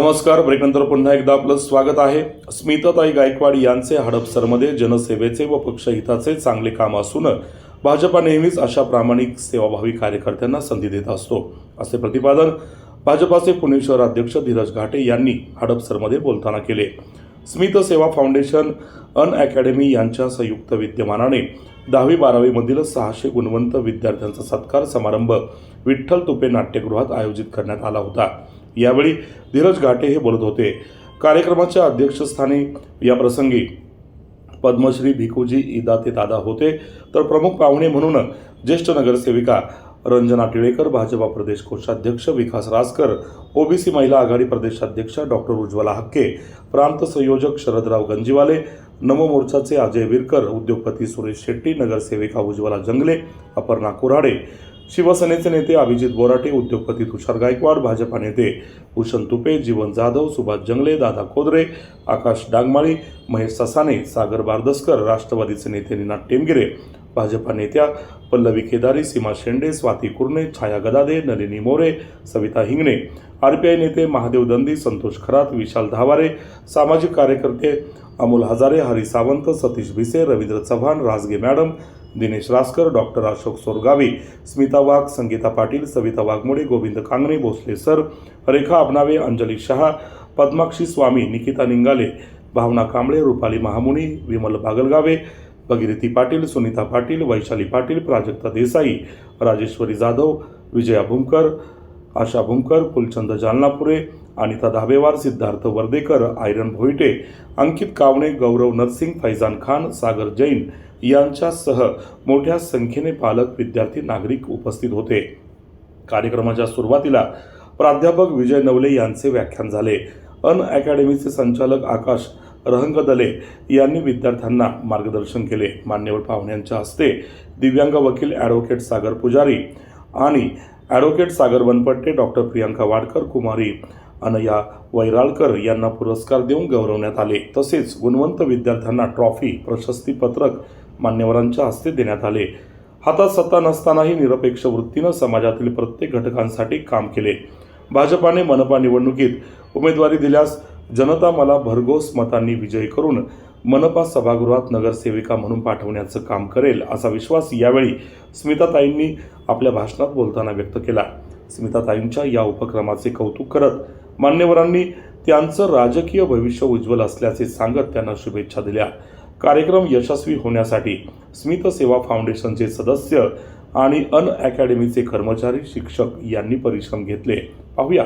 नमस्कार ब्रेकनंतर पुन्हा एकदा आपलं स्वागत आहे. स्मिताताई गायकवाड यांचे हडपसरमध्ये जनसेवेचे व पक्षहिताचे चांगले काम असून भाजपा नेहमीच अशा प्रामाणिक सेवाभावी कार्यकर्त्यांना संधी देत असतो असे प्रतिपादन भाजपाचे पुणे शहर अध्यक्ष धीरज घाटे यांनी हडपसरमध्ये बोलताना केले. स्मित सेवा फाउंडेशन अन अकॅडमी यांच्या संयुक्त विद्यमानाने दहावी बारावीमधील सहाशे गुणवंत विद्यार्थ्यांचा सत्कार समारंभ विठ्ठल तुपे नाट्यगृहात आयोजित करण्यात आला होता. यावेळी धीरज घाटे हे बोलत होते. कार्यक्रमाच्या अध्यक्षस्थानी या प्रसंगी पद्मश्री भिकूजी इदाते दादा होते. तर प्रमुख पाहुणे म्हणून ज्येष्ठ नगरसेविका रंजना टिळेकर भाजपा प्रदेश कोषाध्यक्ष विकास रासकर ओबीसी महिला आघाडी प्रदेशाध्यक्ष डॉक्टर उज्ज्वला हक्के प्रांत संयोजक शरदराव गंजीवाले नमो मोर्चाचे अजय विरकर उद्योगपती सुरेश शेट्टी नगरसेविका उज्ज्वला जंगले अपर्णा कुऱ्हाडे शिवसेनेचे नेते अभिजित बोराटे उद्योगपती तुषार गायकवाड भाजपा नेते भूषण तुपे जीवन जाधव सुभाष जंगले दादा खोदरे आकाश डांगमाळी महेश ससाने सागर बारदस्कर राष्ट्रवादीचे नेते निनाद टेमगिरे भाजपा नेत्या पल्लवी केदारी सीमा शेंडे स्वाती कुर्णे छाया गदादे नलिनी मोरे सविता हिंगणे आरपीआय नेते महादेव दंदी संतोष खरात विशाल धावारे सामाजिक कार्यकर्ते Amol Hazare Hari Sawant Satish Bhise Ravindra Chavan Rajge madam Dinesh Raskar doctor Ashok Sorgavi Smita Wagh Sangita Patil Savita Waghmode Govind Kangane Bhosale sir Rekha Abnave Anjali Shah Padmakshi Swami Nikita Ningale Bhavana Kamble Rupali Mahamuni Vimal Bagalgave Bhagirathi Patil Sunita Patil Vaishali Patil Prajakta Desai Rajeshwari Jadhav Vijaya Bhumkar Asha Bhumkar Phulchand Jalnapure Anita Dhabewar Siddharth Wardekar iron Bhoite Ankit Kawane Gaurav Narsing Faizan Khan Sagar Jain यांच्यासह मोठ्या संख्येने पालक विद्यार्थी नागरिक उपस्थित होते. कार्यक्रमाच्या सुरुवातीला प्राध्यापक विजय नवले यांचे व्याख्यान झाले. अन अकॅडमीचे संचालक आकाश रहंगदले यांनी विद्यार्थ्यांना मार्गदर्शन केले. मान्यवर पाहुण्यांच्या हस्ते दिव्यांग वकील ॲडव्होकेट सागर पुजारी आणि ॲडव्होकेट सागर बनपट्टे डॉक्टर प्रियांका वाडकर कुमारी अनया वैराळकर यांना पुरस्कार देऊन गौरवण्यात आले. तसेच गुणवंत विद्यार्थ्यांना ट्रॉफी प्रशस्तीपत्रक मान्यवरांच्या हस्ते देण्यात आले. हातात सत्ता नसतानाही निरपेक्ष वृत्तीनं समाजातील प्रत्येक घटकांसाठी काम केले. भाजपाने मनपा निवडणुकीत उमेदवारी दिल्यास जनता मला भरघोस मतांनी विजयी करून मनपा सभागृहात नगरसेविका म्हणून पाठवण्याचं काम करेल असा विश्वास यावेळी स्मिताताईंनी आपल्या भाषणात बोलताना व्यक्त केला. स्मिताताईंच्या या उपक्रमाचे कौतुक करत मान्यवरांनी त्यांचं राजकीय भविष्य उज्ज्वल असल्याचे सांगत त्यांना शुभेच्छा दिल्या. कार्यक्रम यशस्वी होण्यासाठी स्मित सेवा फाउंडेशनचे सदस्य आणि अन अकॅडमीचे कर्मचारी शिक्षक यांनी परिश्रम घेतले. पाहूया.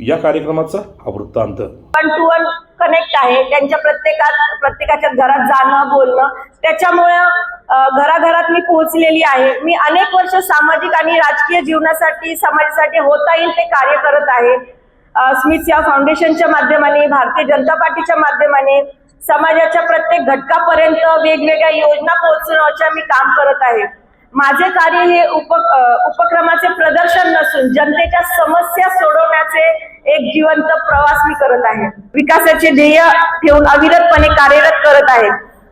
या कार्यक्रमाचा हा वृत्तांत वन टू वन कनेक्ट आहे. त्यांच्या प्रत्येकात प्रत्येकाच्या घरात जाणं बोलणं. त्याच्यामुळं घराघरात मी पोहोचलेली आहे. मी अनेक वर्ष सामाजिक आणि राजकीय जीवनासाठी समाजासाठी होता येईल ते कार्य करत आहे. स्मिथ या फाउंडेशनच्या माध्यमाने भारतीय जनता पार्टीच्या माध्यमाने समाजाच्या प्रत्येक घटकापर्यंत वेगवेगळ्या योजना पोहोचवण्याचे मी काम करत आहे. माझे कार्य हे उप उपक्रमाचे प्रदर्शन नसून जनतेच्या समस्या सोडवण्याचे एक जिवंत प्रवास मी करत आहे. विकासाचे ध्येय ठेवून अविरतपणे कार्यरत करत आहे.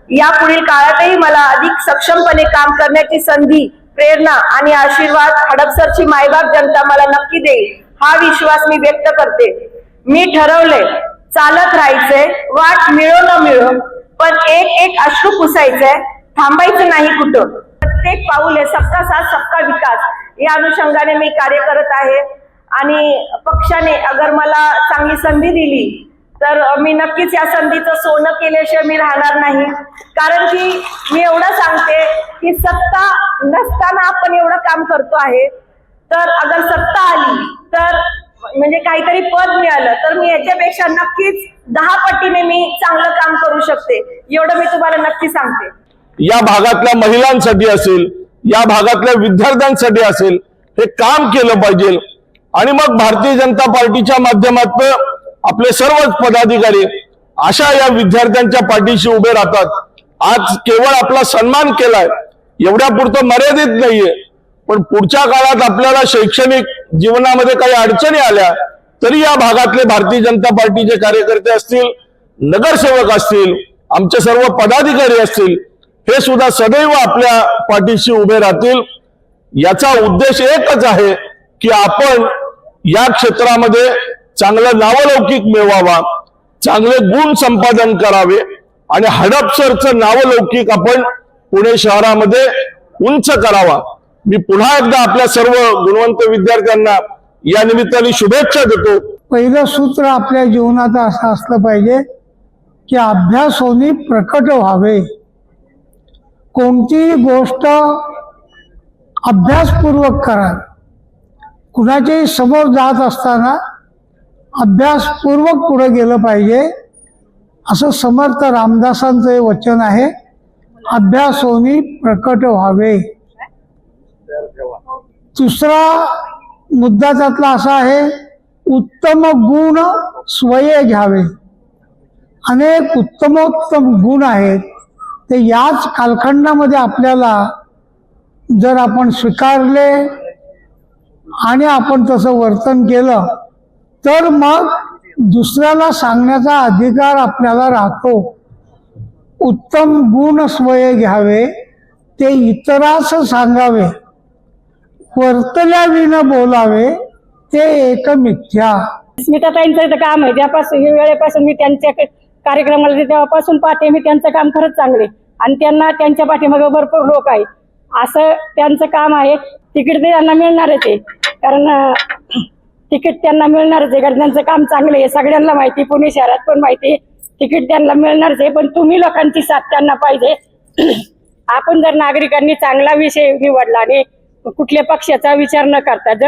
या पुढील काळातही मला अधिक सक्षमपणे काम करण्याची संधी प्रेरणा आणि आशीर्वाद हडपसरची मायबाप जनता मला नक्की देईल हा विश्वास मी व्यक्त करते. मी ठरवले चालत राहायचंय वाट मिळो न मिळो पण एक एक अश्रू पुसायचंय थांबायचं नाही कुठं. प्रत्येक पाऊल आहे सबका साथ सबका विकास. या अनुषंगाने मी कार्य करत आहे. आणि पक्षाने अगर मला चांगली संधी दिली तर मी नक्कीच या संधीचं सोनं केल्याशिवाय मी राहणार नाही. कारण की मी एवढं सांगते की सत्ता नसताना आपण एवढं काम करतो आहे. तर अगर सत्ता आली तर म्हणजे काहीतरी पद मिळालं तर मी याच्यापेक्षा नक्कीच दहा पटीने मी चांगलं काम करू शकते. एवढं मी तुम्हाला नक्की सांगते. या भागातल्या महिलांसाठी असेल या भागातल्या विद्यार्थ्यांसाठी असेल हे काम केलं पाहिजे. आणि मग भारतीय जनता पार्टीच्या माध्यमातून आपले सर्वच पदाधिकारी अशा या विद्यार्थ्यांच्या पाठीशी उभे राहतात. आज केवळ आपला सन्मान केलाय एवढ्या पुरतं मर्यादित नाहीये. पण पुढच्या काळात आपल्याला शैक्षणिक जीवनामध्ये काही अडचणी आल्या तरी या भागातले भारतीय जनता पार्टीचे कार्यकर्ते असतील नगरसेवक असतील आमचे सर्व पदाधिकारी असतील हे सुद्धा सदैव आपल्या पाठीशी उभे राहतील. याचा उद्देश एकच आहे की आपण या क्षेत्रामध्ये चांगलं नावलौकिक मिळवावा चांगले गुण संपादन करावे आणि हडपसरचं नावलौकिक आपण पुणे शहरामध्ये उंच करावा. मी पुन्हा एकदा आपल्या सर्व गुणवंत विद्यार्थ्यांना या निमित्ताने शुभेच्छा देतो. पहिलं सूत्र आपल्या जीवनात असं असलं पाहिजे की अभ्यास होणे प्रकट व्हावे. कोणतीही गोष्ट अभ्यासपूर्वक करा. कुणाच्याही समोर जात असताना अभ्यासपूर्वक पुढे गेलं पाहिजे असं समर्थ रामदासांचं हे वचन आहे अभ्यास होणी प्रकट व्हावे. दुसरा मुद्दा त्यातला असा आहे उत्तम गुण स्वय घ्यावे. अनेक उत्तमोत्तम गुण आहेत ते याच कालखंडामध्ये आपल्याला जर आपण स्वीकारले आणि आपण तसं वर्तन केलं तर मग दुसऱ्याला सांगण्याचा अधिकार आपल्याला राहतो. उत्तम गुण स्वय घ्यावे ते इतरास सांगावे. वर्तल्याविनं बोलावे ते एक मिथ्या. स्मिताताईंचं इथं काम आहे. ज्यापासून वेळेपासून मी त्यांच्या कार्यक्रमाला तेव्हापासून पाहते मी त्यांचं काम खरंच चांगले आणि त्यांना त्यांच्या पाठीमागे भरपूर लोक आहे. असं त्यांचं काम आहे. तिकीट ते त्यांना मिळणारच आहे कारण तिकीट त्यांना मिळणारच आहे. कारण त्यांचं काम चांगलं आहे. सगळ्यांना माहिती पुणे शहरात पण माहिती आहे. तिकीट त्यांना मिळणारच आहे. पण तुम्ही लोकांची साथ त्यांना पाहिजे. आपण जर नागरिकांनी चांगला विषय निवडला आणि कुठल्या पक्षाचा विचार न करता जर